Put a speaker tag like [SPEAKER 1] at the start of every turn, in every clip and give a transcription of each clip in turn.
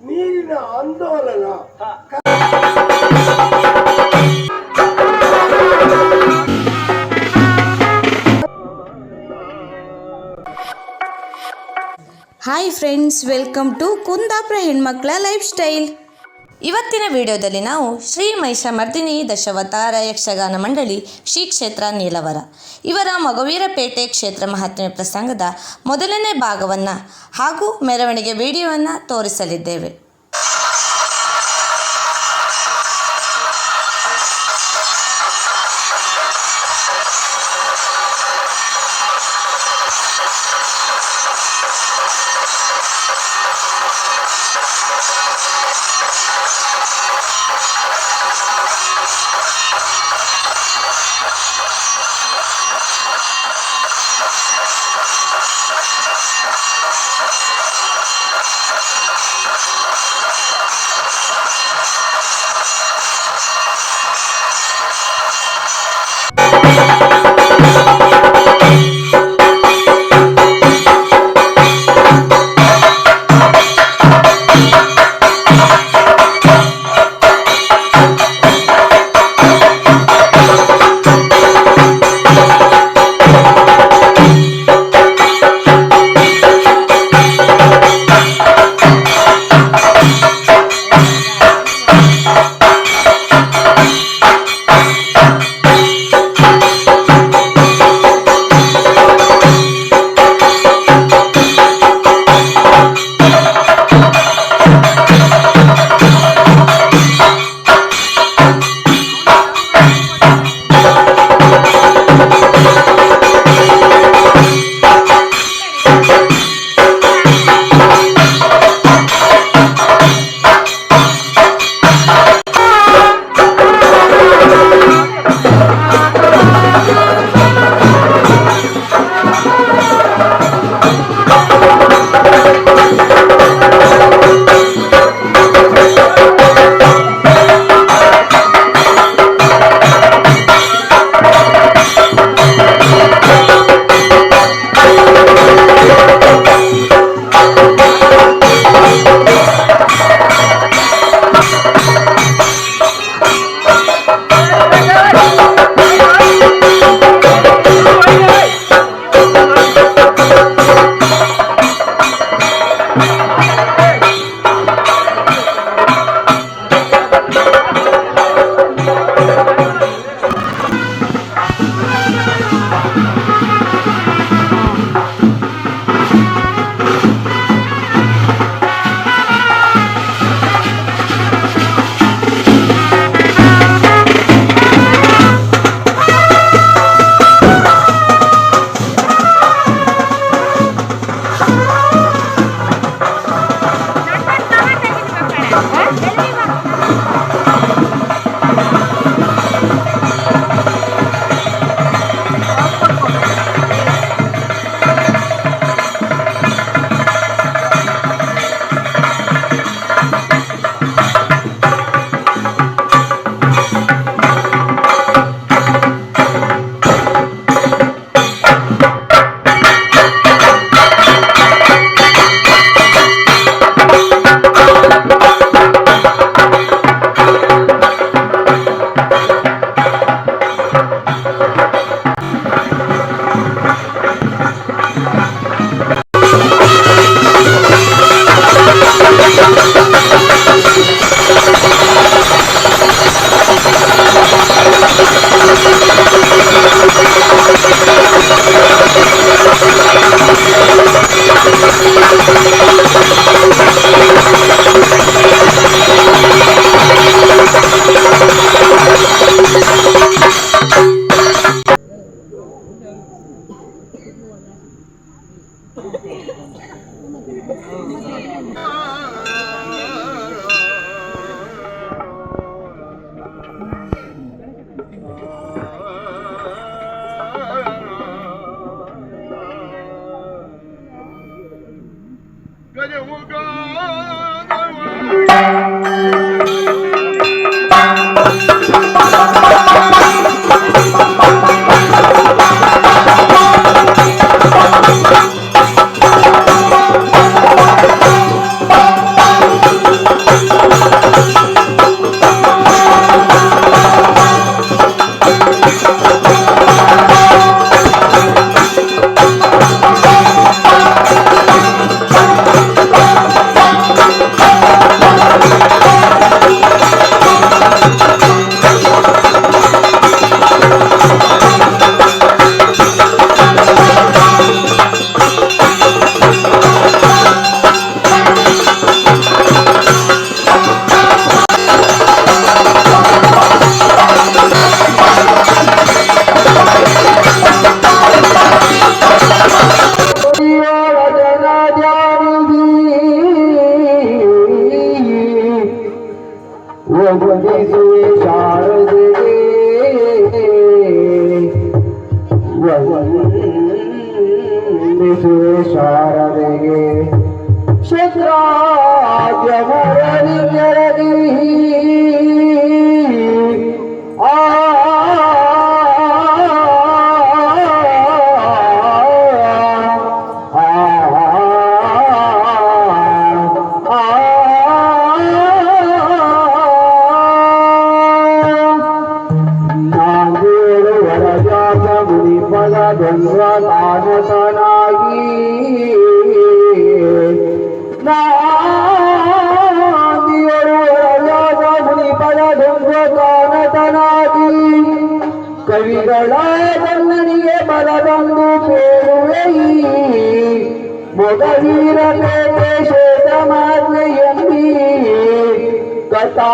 [SPEAKER 1] ನೀರಿನ ಆಂದೋಲನ
[SPEAKER 2] hi friends welcome to Kundapura ಹೆಣ್ಮಕ್ಳ ಲೈಫ್ ಸ್ಟೈಲ್ ಇವತ್ತಿನ ವಿಡಿಯೋದಲ್ಲಿ ನಾವು ಶ್ರೀ ಮಹಿಷಮರ್ದಿನಿ ದಶವತಾರ ಯಕ್ಷಗಾನ ಮಂಡಳಿ ಶ್ರೀ ಕ್ಷೇತ್ರ ನೀಲವರ. ಇವರ ಮೊಗವೀರಪೇಟೆ ಕ್ಷೇತ್ರ ಮಹಾತ್ಮೆ ಪ್ರಸಂಗದ ಮೊದಲನೇ ಭಾಗವನ್ನು ಹಾಗೂ ಮೆರವಣಿಗೆ ವಿಡಿಯೋವನ್ನು ತೋರಿಸಲಿದ್ದೇವೆ.
[SPEAKER 1] ಕವಿಗಳಾದನ್ನನಿಗೆ ಬಲಗೊಂದು ಕೇಳುವೆಯಿ
[SPEAKER 3] ಮೊದಲಿರಬೇಕೆ ಶೇಷ ಮಾತೆಯಲ್ಲಿ ಕಥಾ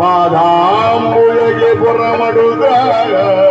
[SPEAKER 3] பாதாம் உலகே புறமடுகிறார்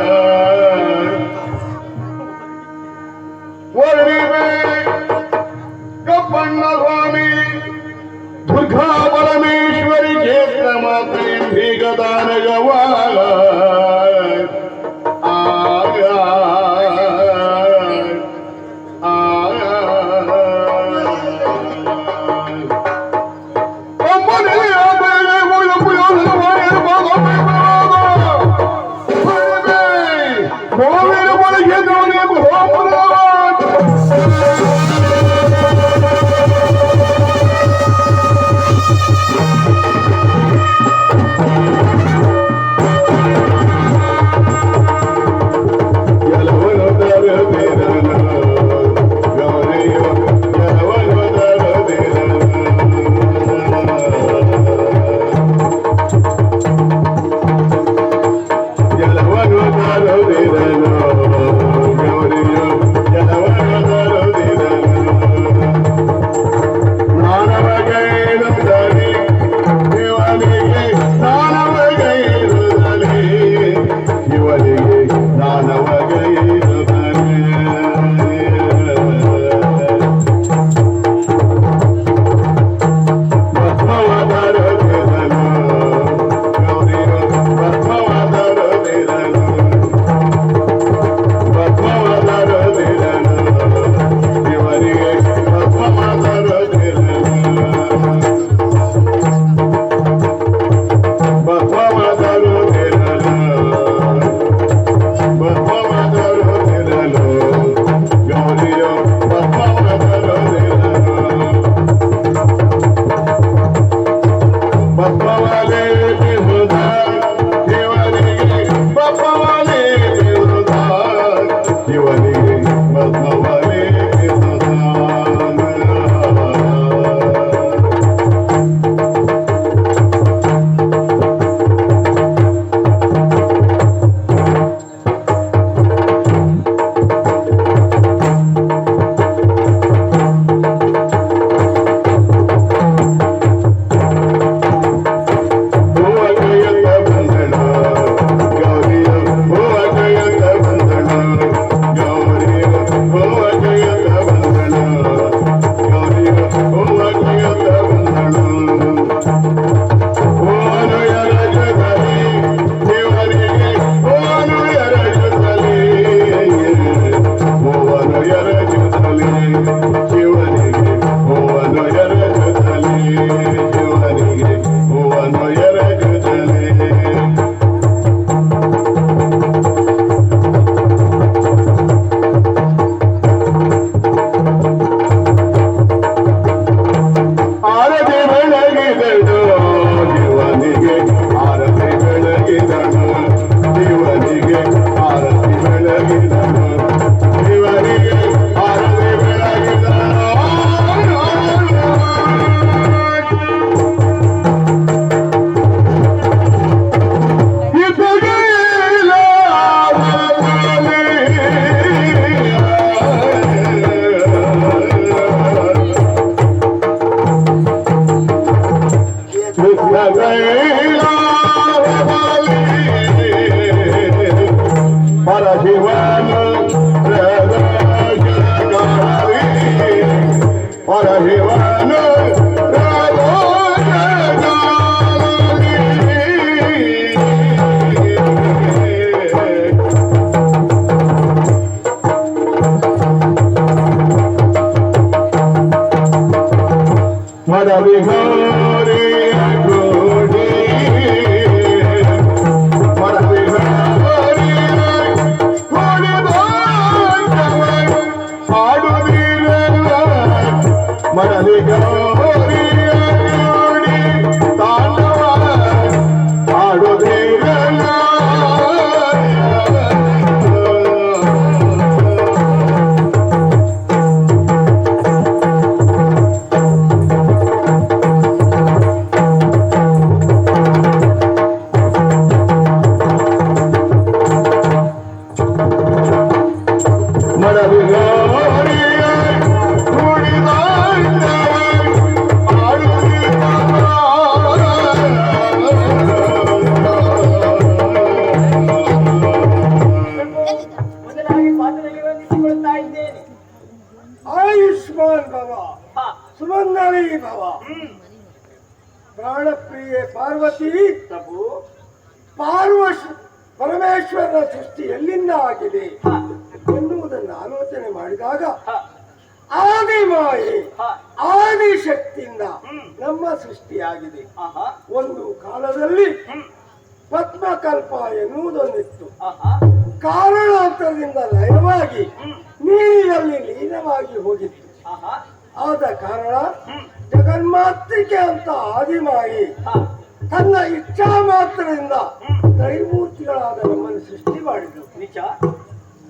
[SPEAKER 3] हरि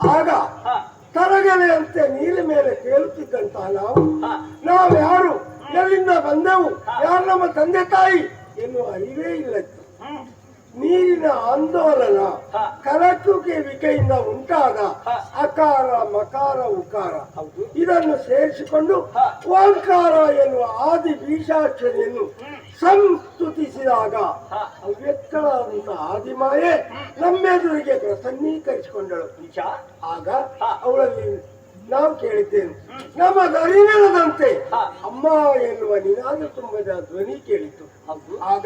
[SPEAKER 3] ಆಗ
[SPEAKER 4] ತರಗಲೆಯಂತೆ ನೀರಿನ ಮೇಲೆ ತೇಲುತ್ತಿದ್ದಂತಹ ನಾವು ನಾವು ಯಾರು? ಎಲ್ಲಿಂದ ಬಂದೆವು? ಯಾರು ನಮ್ಮ ತಂದೆ ತಾಯಿ? ಎನ್ನುವ ಅರಿವೇ
[SPEAKER 1] ಇಲ್ಲ
[SPEAKER 4] ನೀರಿನ ಆಂದೋಲನ
[SPEAKER 1] ಹಾ.
[SPEAKER 4] ವಿಕೆಯಿಂದ ಉಂಟಾದ. ಅಕಾರ ಮಕಾರ ಉಕಾರ.
[SPEAKER 1] ಹೌದು.
[SPEAKER 4] ಇದನ್ನು ಸೇರಿಸಿಕೊಂಡು. ಓಂಕಾರ ಎನ್ನುವ ಆದಿ ಬೀಜಾಕ್ಷರಿಯನ್ನು ಸಂಸ್ತುತಿಸಿದಾಗ
[SPEAKER 1] ಅವ್ಯಕ್ತ
[SPEAKER 4] ಅವ್ಯಕ್ತಳಾದಂತಹ ಆದಿಮಾಯೆ ನಮ್ಮೆದುರಿಗೆ ಪ್ರಸನ್ನೀಕರಿಸಿಕೊಂಡಳು ಆಗ. ಅವಳಲ್ಲಿ ನಾವು ಕೇಳಿದ್ದೇನೆ
[SPEAKER 1] ಹಾ.
[SPEAKER 4] ಅಮ್ಮ ಎನ್ನುವ ನಿನಾದ ತುಂಬದ ಧ್ವನಿ ಕೇಳಿತು. ಆಗ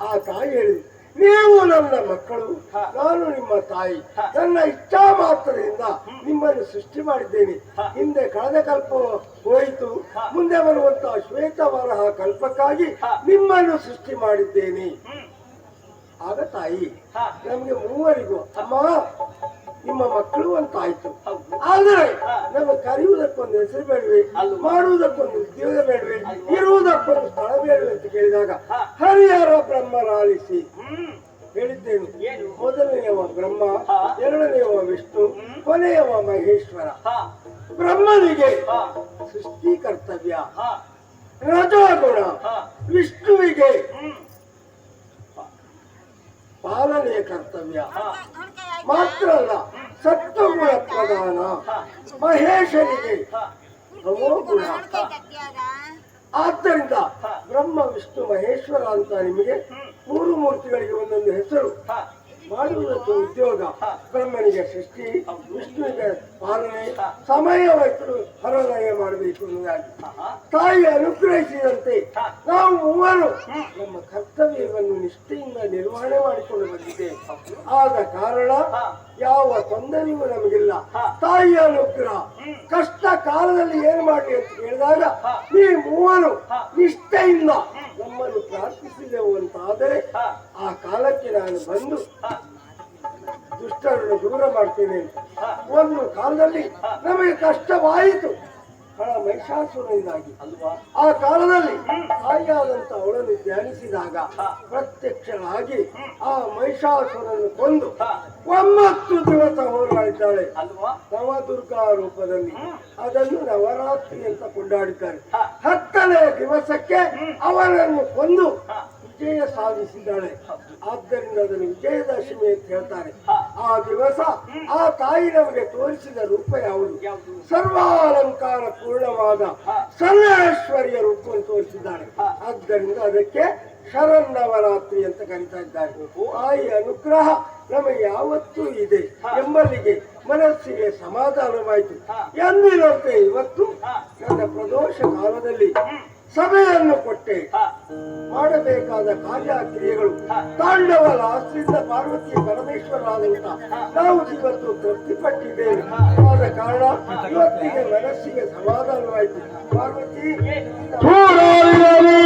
[SPEAKER 4] ಆ ತಾಯಿ ಹೇಳಿದ್ರು ನೀವು ನನ್ನ ಮಕ್ಕಳು ನಾನು ನಿಮ್ಮ ತಾಯಿ. ನನ್ನ ಇಚ್ಛಾ ಮಾತ್ರದಿಂದ ನಿಮ್ಮನ್ನು ಸೃಷ್ಟಿ ಮಾಡಿದ್ದೇನೆ. ಹಿಂದೆ ಕಳೆದ ಕಲ್ಪ ಹೋಯಿತು. ಮುಂದೆ ಬರುವಂತಹ ಶ್ವೇತವರಹ ಕಲ್ಪಕ್ಕಾಗಿ ನಿಮ್ಮನ್ನು ಸೃಷ್ಟಿ ಮಾಡಿದ್ದೇನೆ. ಆಗ ತಾಯಿ ನಮ್ಗೆ ಮೂವರಿಗೂ ಅಮ್ಮ ನಿಮ್ಮ ಮಕ್ಕಳು ಅಂತ ಆಯ್ತು ಆದರೆ. ನಮ್ಮ ಕರೆಯುವುದಕ್ಕೊಂದು ಹೆಸರು ಬೇಡವೆ
[SPEAKER 1] ಅಲ್ವಾ?
[SPEAKER 4] ಮಾಡುವುದಕ್ಕೊಂದು ಉದ್ಯೋಗ ಬೇಡವೆ? ಇರುವುದಕ್ಕೊಂದು ಸ್ಥಳ ಬೇಡವೆ ಅಂತ ಕೇಳಿದಾಗ. ಹರಿಹರ ಬ್ರಹ್ಮರಾಲಿಸಿ
[SPEAKER 1] ಹ್ಮ್
[SPEAKER 4] ಹೇಳಿದ್ದೇನು? ಮೊದಲನೆಯವ ಬ್ರಹ್ಮ. ಎರಡನೆಯವ ವಿಷ್ಣು ಕೊನೆಯವ ಮಹೇಶ್ವರ ಬ್ರಹ್ಮನಿಗೆ ಸೃಷ್ಟಿ ಕರ್ತವ್ಯ ರಜೋಗುಣ ವಿಷ್ಣುವಿಗೆ ಪಾಲನೆಯ ಕರ್ತವ್ಯ ಮಾತ್ರ ಅಲ್ಲ ಸತ್ವಗುಣ ಪ್ರಧಾನ ಮಹೇಶನಿಗೆ
[SPEAKER 1] ಹಾ
[SPEAKER 4] ತಮೋಗುಣ ಆದ್ದರಿಂದ. ಬ್ರಹ್ಮ, ವಿಷ್ಣು, ಮಹೇಶ್ವರ ಅಂತ ನಿಮಗೆ ಮೂರು ಮೂರ್ತಿಗಳಿಗೆ ಒಂದೊಂದು ಹೆಸರು ಮಾಡುವುದಕ್ಕೆ ಉದ್ಯೋಗ. ಬ್ರಹ್ಮನಿಗೆ ಸೃಷ್ಟಿ, ವಿಷ್ಣುವಿಗೆ ಪಾಲನೆ,
[SPEAKER 1] ಸಮಯ
[SPEAKER 4] ಸಮಯವನ್ನು ಹರಲಯ ಮಾಡಬೇಕು ಅನ್ನೋದಾಗಿ ತಾಯಿ ಅನುಗ್ರಹಿಸಿದಂತೆ ನಾವು ಮೂವರು ನಮ್ಮ ಕರ್ತವ್ಯವನ್ನು ನಿಷ್ಠೆಯಿಂದ ನಿರ್ವಹಣೆ ಮಾಡಿಕೊಂಡು ಬಂದಿದೆ ಆದ ಕಾರಣ ಯಾವ ತೊಂದರೆಯೂ ನಮಗಿಲ್ಲ. ತಾಯಿ ಅನುಗ್ರಹ. ಕಷ್ಟ ಕಾಲದಲ್ಲಿ ಏನು ಮಾಡಿ ಅಂತ ಕೇಳಿದಾಗ, ಈ ಮೂವರು ನಿಷ್ಠೆಯಿಂದ ಪ್ರಾರ್ಥಿಸಿದೆವು ಅಂತಾದರೆ
[SPEAKER 1] ಆದರೆ
[SPEAKER 4] ಆ ಕಾಲಕ್ಕೆ ನಾನು ಬಂದು ದುಷ್ಟರನ್ನು ದೂರ ಮಾಡ್ತೇನೆ. ಒಂದು ಕಾಲದಲ್ಲಿ ನಮಗೆ ಕಷ್ಟವಾಯಿತು. ಹಣ ಮಹಿಷಾಸುರನಿಂದಾಗಿ
[SPEAKER 1] ಅಲ್ವಾ
[SPEAKER 4] ಆ ಕಾಲದಲ್ಲಿ ತಾಯಿಯಾದಂತ ಅವಳನ್ನು ಧ್ಯಾನಿಸಿದಾಗ ಪ್ರತ್ಯಕ್ಷವಾಗಿ ಆ ಮಹಿಷಾಸುರನ್ನು ಕೊಂದು
[SPEAKER 1] ಒಮ್ಮತ್ತು
[SPEAKER 4] ಒಂಬತ್ತು ದಿವಸ ಹೋರಾಡಿದ್ದಾಳೆ
[SPEAKER 1] ಅಲ್ವಾ?
[SPEAKER 4] ನವದುರ್ಗಾ ರೂಪದಲ್ಲಿ. ಅದನ್ನು ನವರಾತ್ರಿ ಅಂತ ಕೊಂಡಾಡಿದ್ದಾರೆ. ಹತ್ತನೇ ದಿವಸಕ್ಕೆ ಅವರನ್ನು ಕೊಂದು ವಿಜಯ ಸಾಧಿಸಿದ್ದಾಳೆ. ಆದ್ದರಿಂದ ಅದನ್ನು ವಿಜಯದಶಮಿ ಅಂತ ಹೇಳ್ತಾರೆ. ಆ ದಿವಸ ಆ ತಾಯಿ ನಮಗೆ ತೋರಿಸಿದ ರೂಪ ಯಾವುದು? ಸರ್ವಾಲಂಕಾರ ಪೂರ್ಣವಾದ. ಸರ್ವೇಶ್ವರಿಯ ರೂಪವನ್ನು ತೋರಿಸಿದ್ದಾಳೆ. ಆದ್ದರಿಂದ ಅದಕ್ಕೆ ಶರನ್ನವರಾತ್ರಿ ಅಂತ ಕರಿತಾ ಇದ್ದಾರೆ. ಆಯಿ ಅನುಗ್ರಹ ನಮಗೆ ಯಾವತ್ತೂ ಇದೆ ಎಂಬಲ್ಲಿಗೆ ಮನಸ್ಸಿಗೆ ಸಮಾಧಾನವಾಯಿತು. ಎಂದಿನಂತೆ ಇವತ್ತು ನನ್ನ ಪ್ರದೋಷ ಕಾಲದಲ್ಲಿ ಸಭೆಯನ್ನು ಕೊಟ್ಟೆ. ಮಾಡಬೇಕಾದ ಕಾರ್ಯಕ್ರಿಯೆಗಳು ತಾಂಡವ ಆಶ್ರಿತ ಪಾರ್ವತಿ ಪರಮೇಶ್ವರಾದಂತ ನಾವು ಇವತ್ತು ತೃಪ್ತಿಪಟ್ಟಿದ್ದೇವೆ. ಆದ ಕಾರಣ ಇವತ್ತಿಗೆ ಮನಸ್ಸಿಗೆ ಸಮಾಧಾನವಾಯಿತು. ಪಾರ್ವತಿ
[SPEAKER 3] ಸೂರಾರಿರಲಿ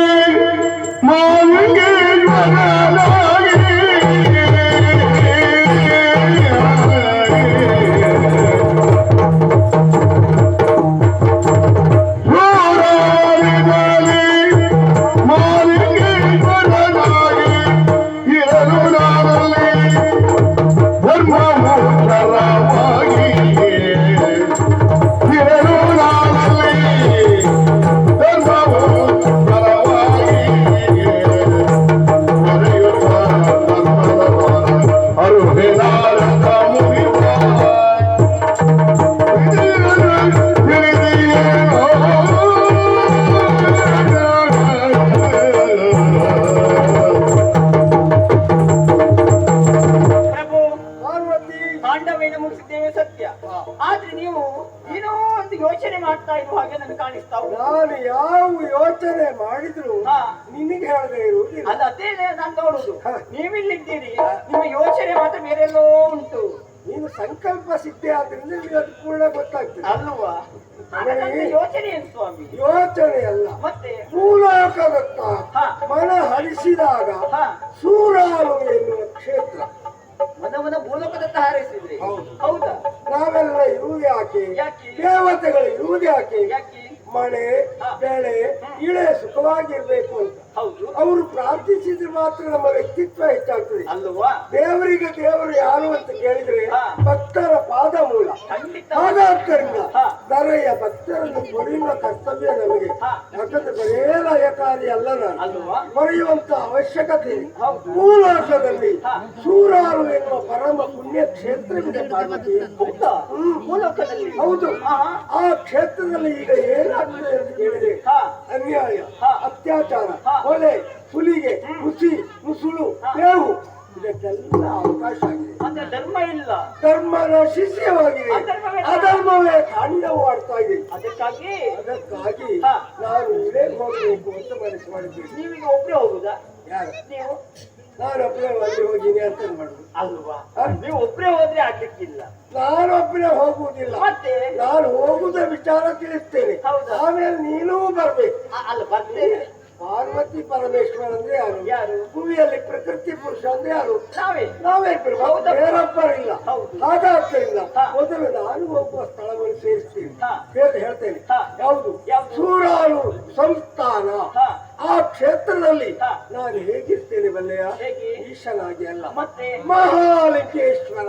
[SPEAKER 1] ಯೋಚನೆ ಮಾಡ್ತಾ ಇರುವ ಹಾಗೆ ನನಗೆ ಕಾಣಿಸ್ತಾ ಉಂಟು.
[SPEAKER 4] ನಾನು ಯಾವ ಯೋಚನೆ ಮಾಡಿದ್ರು
[SPEAKER 1] ಹಾ.
[SPEAKER 4] ನಿನಗೆ ಹೇಳದೆ ಇರುವುದಿಲ್ಲ.
[SPEAKER 1] ಅದು ಅದೇ ನಾನು ನೋಡುದು ನೀವಿಲ್ಲಿದ್ದೀರಿ. ನಿಮ್ಮ ಯೋಚನೆ ಮಾತ್ರ ಬೇರೆಲ್ಲೋ ಉಂಟು.
[SPEAKER 4] ನೀನು ಸಂಕಲ್ಪ ಸಿದ್ಧಿ ಆದ್ರಿಂದ ನಿಮಗೆ ಅದು ಪೂರ್ಣ ಗೊತ್ತಾಗ್ತದೆ.
[SPEAKER 1] ಅಲ್ವಾ? ಯೋಚನೆ ಏನು ಸ್ವಾಮಿ?
[SPEAKER 4] ಯೋಚನೆ ಅಲ್ಲ.
[SPEAKER 1] ಮತ್ತೆ? ಹಾ.
[SPEAKER 4] ಮನ ಹರಿಸಿದಾಗ
[SPEAKER 1] ಹಾ.
[SPEAKER 4] ಸೂರಾರು ಎನ್ನುವ ಕ್ಷೇತ್ರ.
[SPEAKER 1] ಮನವನ ಭೂಲೋಕದತ್ತ ಹಾರೈಸಿದ್ರಿ.
[SPEAKER 4] ಹೌದು.
[SPEAKER 1] ಹೌದಾ?
[SPEAKER 4] ನಾವೆಲ್ಲ ಇರುವುದು ಯಾಕೆ? ದೇವತೆಗಳು ಇರುವುದು ಯಾಕೆ? ಮಳೆ. ಬೆಳೆ ಇಳೆ ಸುಖವಾಗಿರ್ಬೇಕು ಅಂತ. ಅವರು ಪ್ರಾರ್ಥಿಸಿದ್ರೆ ಮಾತ್ರ ನಮ್ಮ ವ್ಯಕ್ತಿತ್ವ ಹೆಚ್ಚಾಗ್ತದೆ. ದೇವರಿಗೆ ದೇವರು ಯಾರು ಅಂತ ಕೇಳಿದ್ರೆ ಭಕ್ತರ ಪಾದ ಮೂಲ ಹಾಗಾದ್ದರಿಂದ ದರೆಯ ಭಕ್ತರನ್ನು ಕೊರೆಯುವ ಕರ್ತವ್ಯ ನಮಗೆ. ಯಾಕಂದ್ರೆ ಬರೇ ಲಯಕಾರಿ ಅಲ್ಲ ನಾನು ಬರೆಯುವಂತ ಅವಶ್ಯಕತೆ
[SPEAKER 1] ಮೂಲಾಶದಲ್ಲಿ
[SPEAKER 4] ಸೂರಾರು ಎನ್ನುವ ಪರಮ ಪುಣ್ಯ ಕ್ಷೇತ್ರವಿದೆ ಪಾರ್ವತಿ.
[SPEAKER 1] ಹೌದಾ?
[SPEAKER 4] ಆ ಕ್ಷೇತ್ರದಲ್ಲಿ ಈಗ ಏನಾಗ್ತದೆ ಅಂತ
[SPEAKER 1] ಕೇಳಿದೆ.
[SPEAKER 4] ಅನ್ಯಾಯ. ಅತ್ಯಾಚಾರ. ಕೊಲೆ ಹುಲಿಗೆ ಹುಸಿ ಮುಸುಳು ಬೇವು ಇದಕ್ಕೆಲ್ಲ ಅವಕಾಶ ಆಗಿದೆ.
[SPEAKER 1] ಅಂದ್ರೆ ಧರ್ಮ ಇಲ್ಲ.
[SPEAKER 4] ಧರ್ಮ ಶಿಷ್ಯವಾಗಿದೆ.
[SPEAKER 1] ಅಧರ್ಮವೇ
[SPEAKER 4] ಅಂಡವಾಡ್ತಾ ತಾಂಡವವಾಡ್ತಾ ಇದೆ.
[SPEAKER 1] ಅದಕ್ಕಾಗಿ
[SPEAKER 4] ಅದಕ್ಕಾಗಿ ನಾನು ಇದೇ ಹೋಗಬೇಕು ಅಂತ ಮನಸ್ಸು ಮಾಡಿದ್ದೇನೆ.
[SPEAKER 1] ನೀವೀಗ ಒಬ್ಬರೇ ಹೋಗುದಾ?
[SPEAKER 4] ಯಾರು?
[SPEAKER 1] ನೀವು?
[SPEAKER 4] ನಾನೊಬ್ಬರೇ ಅಲ್ಲಿ ಹೋಗಿನಿ ಅಂತ ಮಾಡುದು.
[SPEAKER 1] ಅಲ್ವಾ? ನೀವು ಒಬ್ಬರೇ ಹೋದ್ರೆ ಆಗ್ಲಿಕ್ಕಿಲ್ಲ.
[SPEAKER 4] ನಾನೊಬ್ಬರೇ ಹೋಗುವುದಿಲ್ಲ
[SPEAKER 1] ಮತ್ತೆ?
[SPEAKER 4] ನಾನು ಹೋಗುದ ವಿಚಾರ ತಿಳಿಸ್ತೇನೆ.
[SPEAKER 1] ಹೌದಾ?
[SPEAKER 4] ಆಮೇಲೆ ನೀನೂ ಬರ್ಬೇಕು.
[SPEAKER 1] ಅಲ್ಲ ಬರ್ತೇನೆ.
[SPEAKER 4] ಪಾರ್ವತಿ ಪರಮೇಶ್ವರ ಅಂದ್ರೆ ಯಾರು?
[SPEAKER 1] ಯಾರು?
[SPEAKER 4] ಭೂಮಿಯಲ್ಲಿ ಪ್ರಕೃತಿ ಪುರುಷ ಅಂದ್ರೆ ಯಾರು?
[SPEAKER 1] ನಾವೇ.
[SPEAKER 4] ನಾವೇ ಬೇರೊಬ್ಬರಿಲ್ಲ. ಹಾಗಾದ್ದರಿಂದ. ಮೊದಲು ನಾನು ಒಬ್ಬ ಸ್ಥಳವನ್ನು ಸೇರಿಸ್ತೀನಿ. ಹೇಳ್ತೇನೆ. ಯಾವುದು? ಸೂರಾರು ಸಂಸ್ಥಾನ. ಆ ಕ್ಷೇತ್ರದಲ್ಲಿ ನಾನು ಹೇಗಿರ್ತೇನೆ ಬಲ್ಲೆಯ ಈಶನಾಗಿ ಅಲ್ಲ.
[SPEAKER 1] ಮತ್ತೆ?
[SPEAKER 4] ಮಹಾಲಿಂಗೇಶ್ವರ.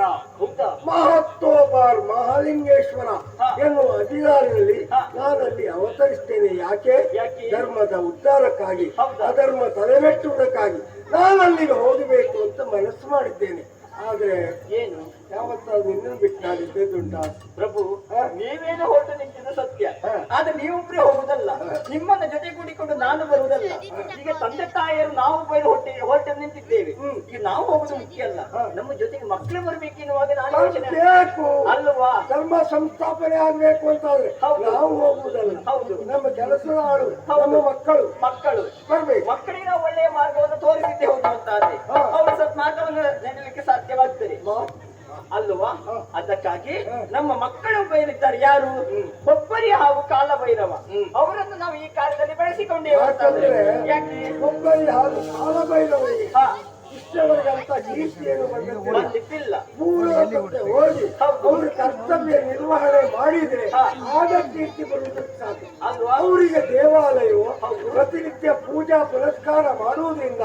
[SPEAKER 4] ಮಹತ್ತೋಬಾರ್ ಮಹಾಲಿಂಗೇಶ್ವರ. ಎನ್ನುವ ಅಧಿಕಾರಿನಲ್ಲಿ
[SPEAKER 1] ಹಾ.
[SPEAKER 4] ನಾನಲ್ಲಿ ಅವತರಿಸ್ತೇನೆ. ಯಾಕೆ? ಧರ್ಮದ ಉದ್ಧಾರಕ್ಕಾಗಿ? ಅಧರ್ಮ ತಲೆಮೆಟ್ಟುವುದಕ್ಕಾಗಿ ನಾನಲ್ಲಿಗೆ ಹೋಗಬೇಕು ಅಂತ ಮನಸ್ಸು ಮಾಡಿದ್ದೇನೆ. ಆದ್ರೆ
[SPEAKER 1] ಏನು?
[SPEAKER 4] ಯಾವತ್ತಾದ್ರು ನಿನ್ನನ್ನು ಬಿಟ್ಟು ನಾನಿದ್ದೇ ದುಂಟ
[SPEAKER 1] ಪ್ರಭು? ನೀವೇನು ಹೊರಟು ನಿಂತಿದ್ದು ಸತ್ಯ.
[SPEAKER 4] ಹಾ.
[SPEAKER 1] ಆದ್ರೆ ನೀವೊಬ್ಬರೇ ಹೋಗುದಲ್ಲ. ನಿಮ್ಮನ್ನ ಜೊತೆ ಕೂಡಿಕೊಂಡು ನಾನು ಬರುವುದಲ್ಲ ಈಗ ತಂದೆ ತಾಯಿಯರು ನಾವು ಬೈರು ಹೊಟ್ಟೆ ಹೊರಟು ನಿಂತಿದ್ದೇವೆ.
[SPEAKER 4] ಹ್ಮ್.
[SPEAKER 1] ಈಗ ನಾವು ಹೋಗುದು ಮುಖ್ಯ ಅಲ್ಲ. ನಮ್ಮ ಜೊತೆಗೆ ಮಕ್ಕಳು ಬರ್ಬೇಕೆನ್ನುವಾಗ ನಾನು ಯೋಚನೆ ಅಲ್ವಾ?
[SPEAKER 4] ಧರ್ಮ ಸಂಸ್ಥಾಪನೆ ಆಗ್ಬೇಕು
[SPEAKER 1] ಹೌದು.
[SPEAKER 4] ನಾವು ಹೋಗುವುದಲ್ಲ.
[SPEAKER 1] ಹೌದು.
[SPEAKER 4] ನಮ್ಮ ಕೆಲಸದ ಆಳು ನಮ್ಮ ಮಕ್ಕಳು.
[SPEAKER 1] ಮಕ್ಕಳು.
[SPEAKER 4] ಬರ್ಬೇಕು.
[SPEAKER 1] ಮಕ್ಕಳಿಗೆ ನಾವು ಒಳ್ಳೆಯ ಮಾರ್ಗವನ್ನು ತೋರಿಸಿದ್ದೆ ಹೋಗುವಂತಾದ್ರೆ ಅಂತ. ಅವರು ಸತ್ ಮಾರ್ಗವನ್ನು ನೆನಲಿಕ್ಕೆ ಸಾಧ್ಯವಾಗ್ತದೆ. ಅಲ್ವಾ? ಅದಕ್ಕಾಗಿ ನಮ್ಮ ಮಕ್ಕಳು ಬೈರಿದ್ದಾರೆ ಯಾರು? ಕೊಬ್ಬರಿ ಹಾಗೂ ಕಾಲಭೈರವ. ಅವರನ್ನು ನಾವು ಈ ಕಾರ್ಯದಲ್ಲಿ
[SPEAKER 4] ಬೆಳೆಸಿಕೊಂಡೇವೆ ಹಾಗೂ ಇಷ್ಟವರೆಗಂತ ಕೀರ್ತಿಯನ್ನು ಬಂದಿಲ್ಲ ಅವರು ಕರ್ತವ್ಯ ನಿರ್ವಹಣೆ ಮಾಡಿದ್ರೆ. ಆಗ ಕೀರ್ತಿ ಬರುವುದಕ್ಕೆ ಸಾಕು. ಅವರಿಗೆ ದೇವಾಲಯವು. ಪ್ರತಿನಿತ್ಯ ಪೂಜಾ ಪುರಸ್ಕಾರ ಮಾಡುವುದರಿಂದ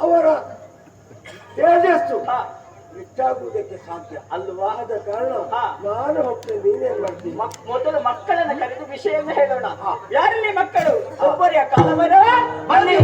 [SPEAKER 4] ಅವರ ತೇಜಸ್ಸು ಹೆಚ್ಚಾಗುವುದಕ್ಕೆ ಸಾಧ್ಯ
[SPEAKER 1] ಅಲ್ವಾ?
[SPEAKER 4] ಕಾರಣ ನಾನು ಹೋಗ್ತೇನೆ ನೀನೇನ್ ಮಾಡ್ತೀನಿ
[SPEAKER 1] ಮೊದಲು ಮಕ್ಕಳನ್ನ ಕರೆದು ವಿಷಯವನ್ನು ಹೇಳೋಣ. ಯಾರಲ್ಲಿ ಮಕ್ಕಳು? ಒಬ್ಬರಿಯ ಕಾಲವರ ಬನ್ನಿ